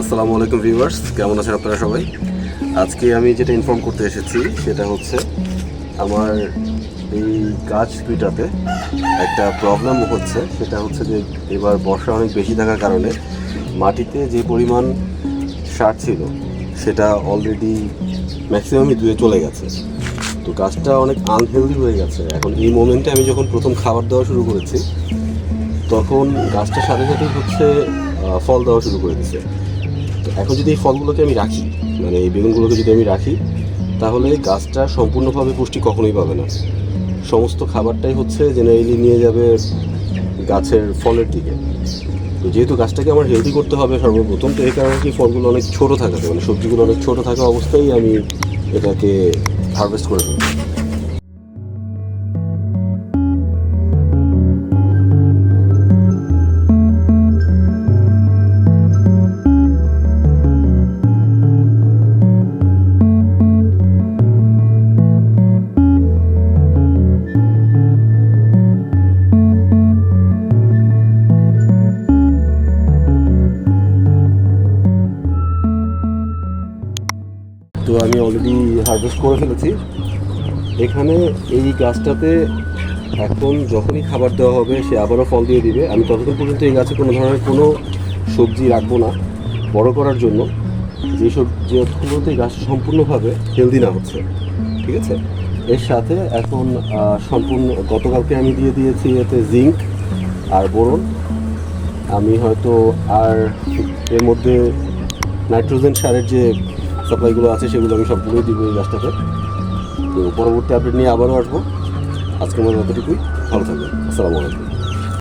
আসসালামু আলাইকুম ভিউয়ার্স, কেমন আছেন আপনারা সবাই? আজকে আমি যেটা ইনফর্ম করতে এসেছি, সেটা হচ্ছে আমার এই গাছ দুইটাতে একটা প্রবলেম হচ্ছে। সেটা হচ্ছে যে এবার বর্ষা অনেক বেশি থাকার কারণে মাটিতে যে পরিমাণ সার ছিল, সেটা অলরেডি ম্যাক্সিমামই ধুয়ে চলে গেছে। তো গাছটা অনেক আনহেলদি হয়ে গেছে। এখন এই মোমেন্টে আমি যখন প্রথম খাবার দেওয়া শুরু করেছি, তখন গাছটার সাথে সাথে হচ্ছে ফল দেওয়া শুরু করে তো এখন যদি এই ফলগুলোকে আমি রাখি মানে এই বেগুনগুলোকে যদি আমি রাখি, তাহলে গাছটা সম্পূর্ণভাবে পুষ্টি কখনোই পাবে না। সমস্ত খাবারটাই হচ্ছে জেনারেলি নিয়ে যাবে গাছের ফলের দিকে। তো যেহেতু গাছটাকে আমার হেলদি করতে হবে সর্বপ্রথম, তো এই কারণে কি ফলগুলো অনেক ছোটো থাকাতে মানে সবজিগুলো অনেক ছোটো থাকা অবস্থায় আমি এটাকে হারভেস্ট করে ফেলি তো আমি অলরেডি হারভেস্ট করে ফেলেছি, এখানে এই গাছটাতে এখন যখনই খাবার দেওয়া হবে, সে আবারও ফল দিয়ে দিবে। আমি ততক্ষণ পর্যন্ত এই গাছে কোনো ধরনের কোনো সবজি রাখব না, বড় করার জন্য। যে সব যতক্ষণ পর্যন্ত এই গাছটা সম্পূর্ণভাবে হেলদি না হচ্ছে, ঠিক আছে? এর সাথে এখন সম্পূর্ণ, গতকালকে আমি দিয়ে দিয়েছি এতে জিঙ্ক আর বোরন। আমি হয়তো আর এর মধ্যে নাইট্রোজেন সারের যে সাপ্লাইগুলো আছে, সেগুলো আমি সবগুলোই দিব এই গাছটাতে। তো পরবর্তী আপডেট নিয়ে আবারও আসব। আজকে আমার এতটুকুই। ভালো থাকবেন। আসসালামু আলাইকুম।